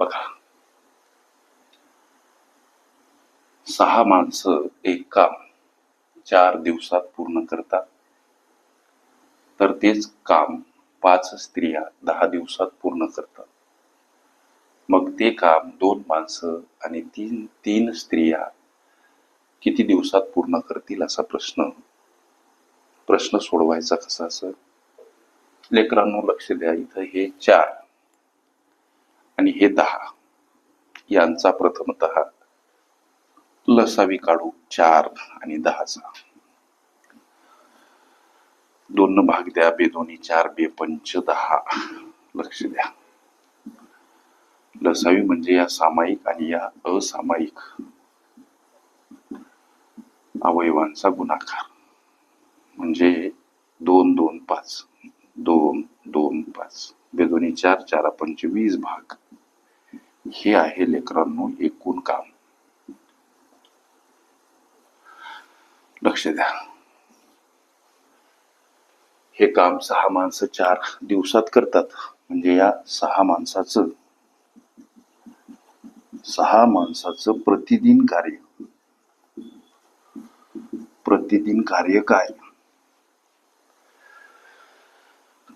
बघा. सहा माणसं एक काम चार दिवसात पूर्ण करतात. तर तेच काम पाच स्त्रिया दहा दिवसात पूर्ण करतात. मग ते काम दोन माणसं आणि तीन तीन स्त्रिया किती दिवसात पूर्ण करतील असा प्रश्न प्रश्न सोडवायचा कसा असं लेकरांनो लक्ष द्या. इथं हे चार आणि हे दहा यांचा प्रथमत लसावी काढू चार आणि दहाचा. दोन भाग द्या बेदोनी चार बे पंच दहा. लक्ष द्या. लसावी म्हणजे या सामायिक आणि या असामायिक अवयवांचा गुणाकार. म्हणजे दोन दोन पाच. दोन दोन पाच. बेदोनी चार चार पंचवीस भाग. हे आहे लेकरांनो एकूण काम. लक्ष द्या. हे काम सहा माणसं चार दिवसात करतात. म्हणजे या सहा माणसाचं सहा माणसाचं प्रतिदिन कार्य. प्रतिदिन कार्य काय?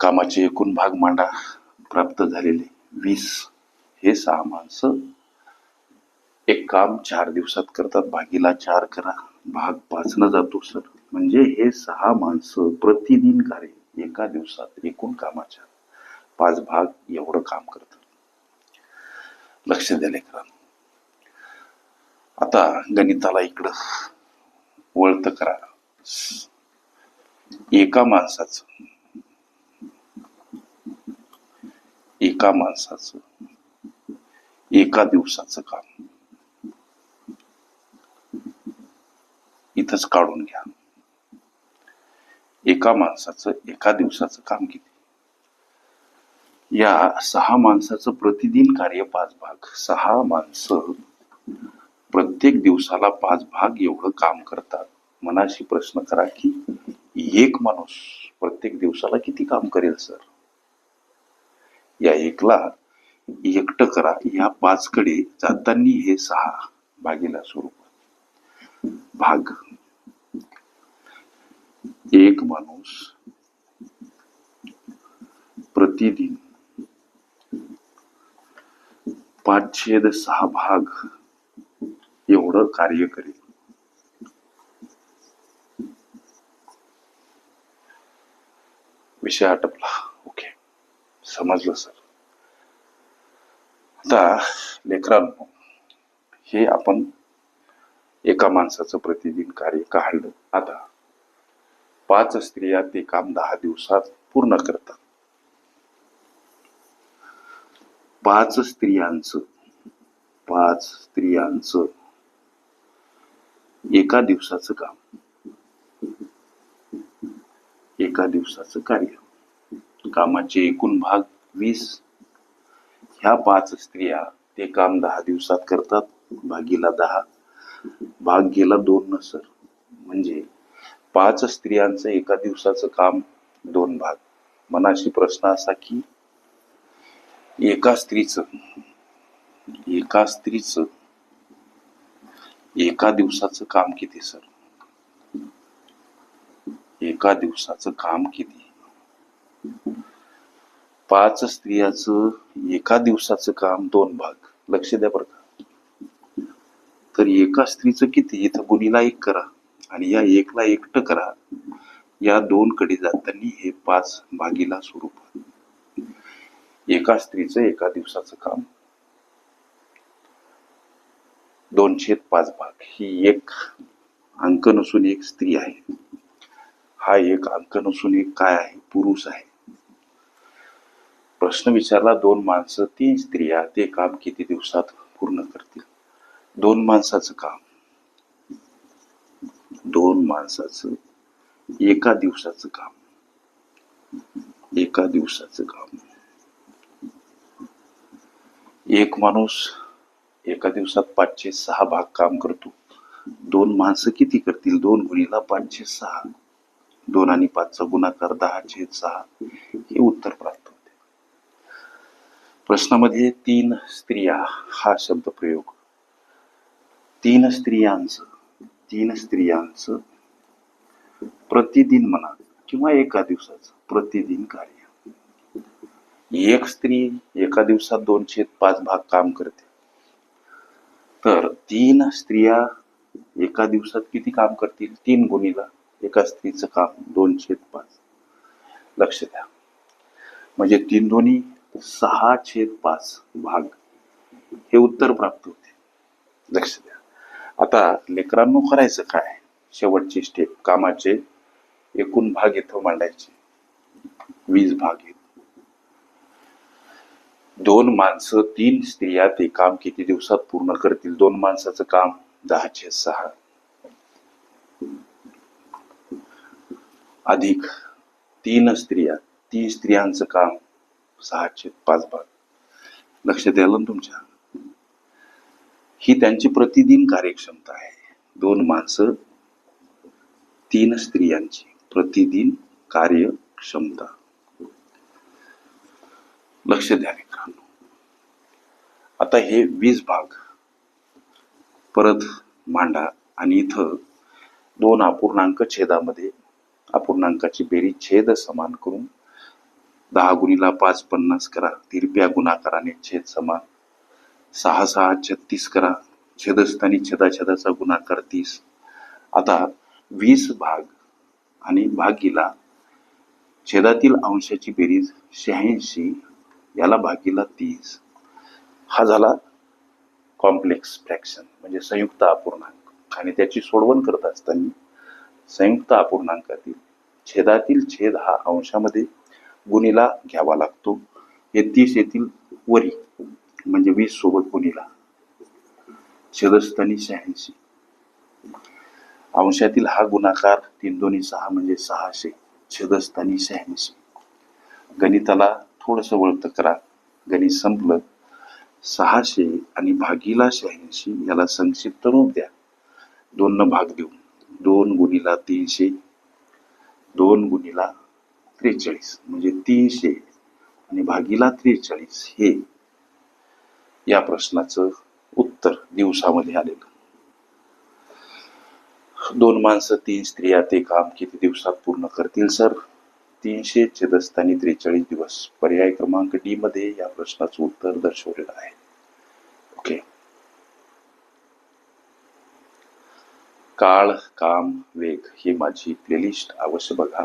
कामाचे एकूण भाग मांडा. प्राप्त झालेले वीस. हे सहा माणसं एक काम चार दिवसात करतात. भागीला चार करा. भाग पाचनं जातो सर म्हणजे हे सहा माणसं प्रतिदिन कार्य एका दिवसात एकूण कामाच्या. पाच भाग एवढं काम करतात. लक्ष द्या लेकरांनो आता गणिताला इकडं वळत करा. एका माणसाचं. एका माणसाचं. एका दिवसाचं काम. इथंच काढून घ्या. एका माणसाचं एका दिवसाचं काम किती? या सहा माणसाचं प्रतिदिन कार्य पाच भाग. सहा माणसं प्रत्येक दिवसाला पाच भाग एवढं काम करतात. मनाशी प्रश्न करा की एक माणूस प्रत्येक दिवसाला किती काम करेल सर? या एकला एकटं करा. या पाचकडे जाताना हे सहा भागीला स्वरूप भाग. एक माणूस प्रतिदिन पाच छेद सहा भाग एवढं कार्य करेल. विषय आटपला. ओके. समजलं सर. आता लेकरांनो हे आपण एका माणसाचं प्रतिदिन कार्य काढलं. आता पाच स्त्रिया ते काम दहा दिवसात पूर्ण करतात. पाच स्त्रियांच पाच स्त्रियांच एका दिवसाचं काम. एका दिवसाचं कार्य. कामाचे एकूण भाग वीस ह्या पाच स्त्रिया ते काम दहा दिवसात करतात भागीला दहा. भाग गेला दोन न सर म्हणजे पाच स्त्रियांचं एका दिवसाचं काम दोन भाग. मनाशी प्रश्न असा की एका स्त्रीचं एका स्त्रीचं एका दिवसाचं काम किती सर? एका दिवसाचं काम किती? पाच स्त्रियाचं एका दिवसाचं काम दोन भाग. लक्ष द्या बरं का. तर एका स्त्रीचं किती? इथं गुणीला एक करा आणि या एकला एकटं करा. या दोन कडे जाताना हे पाच भागीला स्वरूप एका स्त्रीचं एका दिवसाचं काम. दोनशे पाच भाग. ही एक अंक नसून एक स्त्री आहे. हा एक अंक नसून एक काय आहे? पुरुष आहे. प्रश्न विचारला दोन माणसं तीन स्त्रिया ते काम किती दिवसात पूर्ण करतील? दोन माणसाचं काम. दोन माणसाचं एका दिवसाचं काम. एका दिवसाचं काम. एक माणूस एका दिवसात पाचशे सहा भाग काम करतो. दोन माणसं किती करतील? दोन गुणीला पाचशे सहा. दोन आणि पाचचा गुणाकार दहा छेद सहा. हे उत्तर प्राप्त प्रश्नामध्ये तीन स्त्रिया हा शब्द प्रयोग. तीन स्त्रियांचं तीन स्त्रियांचं प्रतिदिन म्हणा किंवा एका दिवसाचं प्रतिदिन कार्य. एक स्त्री एका दिवसात दोनशे पाच भाग काम करते. तर तीन स्त्रिया एका दिवसात किती काम करतील? तीन गुणीला एका स्त्रीचं काम दोनशे पाच. लक्ष द्या. म्हणजे तीन दोन्ही सहा छेद पाच भाग. हे उत्तर प्राप्त होते. लक्ष द्या. आता लेकरांनो करायचं काय? शेवटची स्टेप कामाचे एकूण भाग इथं मांडायचे. वीस भाग येत दोन माणसं तीन स्त्रिया ते काम किती दिवसात पूर्ण करतील? दोन माणसाचं काम दहाचे सहा. अधिक तीन स्त्रिया तीन स्त्रियांचं काम सहाशे पाच भाग लक्ष द्याल ना तुमच्या. ही त्यांची प्रतिदिन कार्यक्षमता आहे. दोन माणसं तीन स्त्रियांची प्रतिदिन कार्यक्षमता. लक्ष द्या मित्रांनो. आता हे वीस भाग. परत मांडा आणि इथं दोन अपूर्णांक छेदामध्ये अपूर्णांकाची बेरी छेद समान करून दहा गुणीला पाच पन्नास करा. तिरप्या गुणाकाराने छेद समान. सहा सहा छत्तीस करा. छेदस्थानी छेदाछेदाचा गुणाकार तीस. आता वीस भाग आणि भागीला छेदातील अंशाची बेरीज शहाऐंशी याला भागीला तीस. हा झाला कॉम्प्लेक्स फ्रॅक्शन म्हणजे संयुक्त अपूर्णांक. आणि त्याची सोडवण करत असताना संयुक्त अपूर्णांकातील छेदातील छेद हा अंशामध्ये गुणीला घ्यावा लागतो. हे तीस येथील वरी म्हणजे वीस सोबत गुणीला. छेदस्थानी शहाऐंशी. अंशातील हा गुणाकार तीन दोन्ही सहा म्हणजे सहाशे. छेदस्थानी शहाऐंशी. गणिताला थोडस वळत करा. गणित संपलं. सहाशे आणि भागीला शहाऐंशी याला संक्षिप्त रूप द्या. दोन भाग देऊ दोन गुणीला तीनशे. दोन गुणीला त्रेचाळीस म्हणजे तीनशे. आणि भागीला त्रेचाळीस हे या प्रश्नाचं उत्तर दिवसामध्ये आलेलं. दोन माणसं तीन स्त्रिया ते काम किती दिवसात पूर्ण करतील सर? तीनशे छेदस्थानी त्रेचाळीस दिवस. पर्याय क्रमांक डी मध्ये या प्रश्नाचं उत्तर दर्शवलेलं आहे. ओके. काळ काम वेग ही माझी प्लेलिस्ट अवश्य बघा.